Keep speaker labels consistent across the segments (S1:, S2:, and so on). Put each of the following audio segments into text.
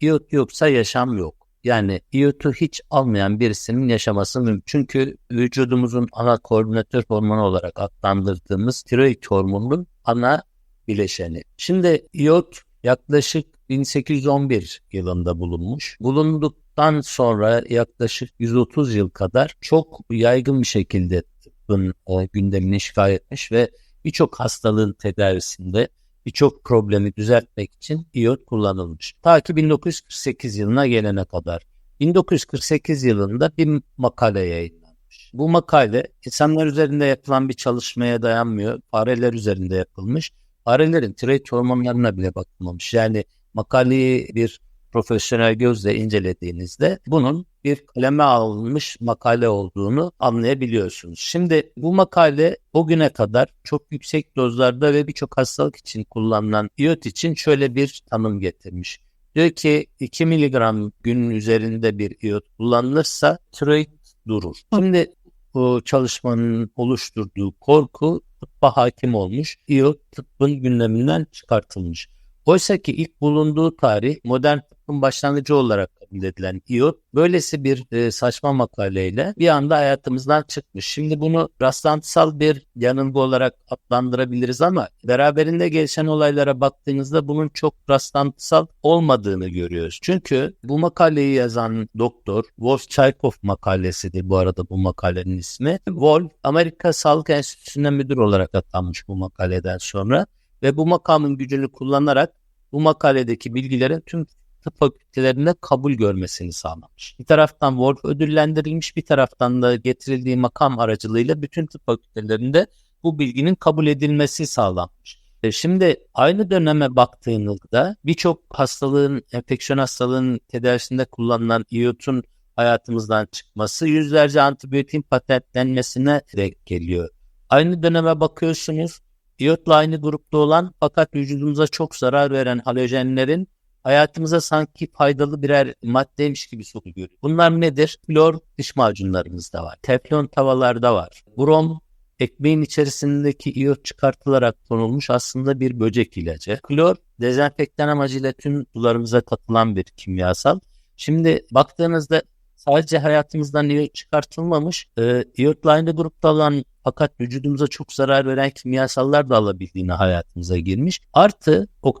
S1: İyot yoksa yaşam yok. Yani iyotu hiç almayan birisinin yaşaması mümkün. Çünkü vücudumuzun ana koordinatör hormonu olarak adlandırdığımız tiroid hormonunun ana bileşeni. Şimdi iyot yaklaşık 1811 yılında bulunmuş. Bulunduktan sonra yaklaşık 130 yıl kadar çok yaygın bir şekilde tıbbın e, gündemini işgal etmiş ve birçok hastalığın tedavisinde birçok problemi düzeltmek için iyot kullanılmış. Ta ki 1948 yılına gelene kadar. 1948 yılında bir makale yayınlanmış. Bu makale insanlar üzerinde yapılan bir çalışmaya dayanmıyor. Fareler üzerinde yapılmış. Farelerin tiroid hormonlarına bile bakılmamış. Yani makaleyi bir profesyonel gözle incelediğinizde bunun bir kaleme alınmış makale olduğunu anlayabiliyorsunuz. Şimdi bu makale o güne kadar çok yüksek dozlarda ve birçok hastalık için kullanılan iot için şöyle bir tanım getirmiş. Diyor ki 2 miligram günün üzerinde bir iot kullanılırsa tiroid durur. Şimdi bu çalışmanın oluşturduğu korku tıbba hakim olmuş. İyot tıbbın gündeminden çıkartılmış. Oysa ki ilk bulunduğu tarih modern tıbbın başlangıcı olarak kabul edilen iyot böylesi bir e, saçma makaleyle bir anda hayatımızdan çıkmış. Şimdi bunu rastlantısal bir yanılgı olarak adlandırabiliriz ama beraberinde gelişen olaylara baktığınızda bunun çok rastlantısal olmadığını görüyoruz. Çünkü bu makaleyi yazan doktor Wolf Chaikov makalesidir bu arada bu makalenin ismi. Wolf Amerika Sağlık Enstitüsü'ne müdür olarak atanmış bu makaleden sonra ve bu makamın gücünü kullanarak bu makaledeki bilgilerin tüm tıp fakültelerinde kabul görmesini sağlamış. Bir taraftan Wolf ödüllendirilmiş, bir taraftan da getirildiği makam aracılığıyla bütün tıp fakültelerinde bu bilginin kabul edilmesi sağlanmış. E, şimdi aynı döneme baktığınızda birçok hastalığın, enfeksiyon hastalığın tedavisinde kullanılan iyotun hayatımızdan çıkması yüzlerce antibiyotin patentlenmesine denk geliyor. Aynı döneme bakıyorsunuz İyotla aynı grupta olan fakat vücudumuza çok zarar veren halojenlerin hayatımıza sanki faydalı birer maddeymiş gibi sokuluyor. Bunlar nedir? Klor diş macunlarımızda var. Teflon tavalarda var. Brom ekmeğin içerisindeki iyot çıkartılarak konulmuş aslında bir böcek ilacı. Klor dezenfektan amacıyla tüm sularımıza katılan bir kimyasal. Şimdi baktığınızda sadece hayatımızdan çıkartılmamış, e, iyotla aynı grupta olan fakat vücudumuza çok zarar veren kimyasallar da alabildiğini hayatımıza girmiş. Artı o,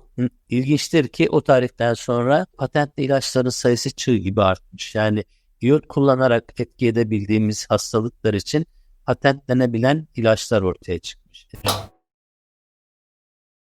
S1: ilginçtir ki o tarihten sonra patentli ilaçların sayısı çığ gibi artmış. Yani iyot kullanarak etki edebildiğimiz hastalıklar için patentlenebilen ilaçlar ortaya çıkmış.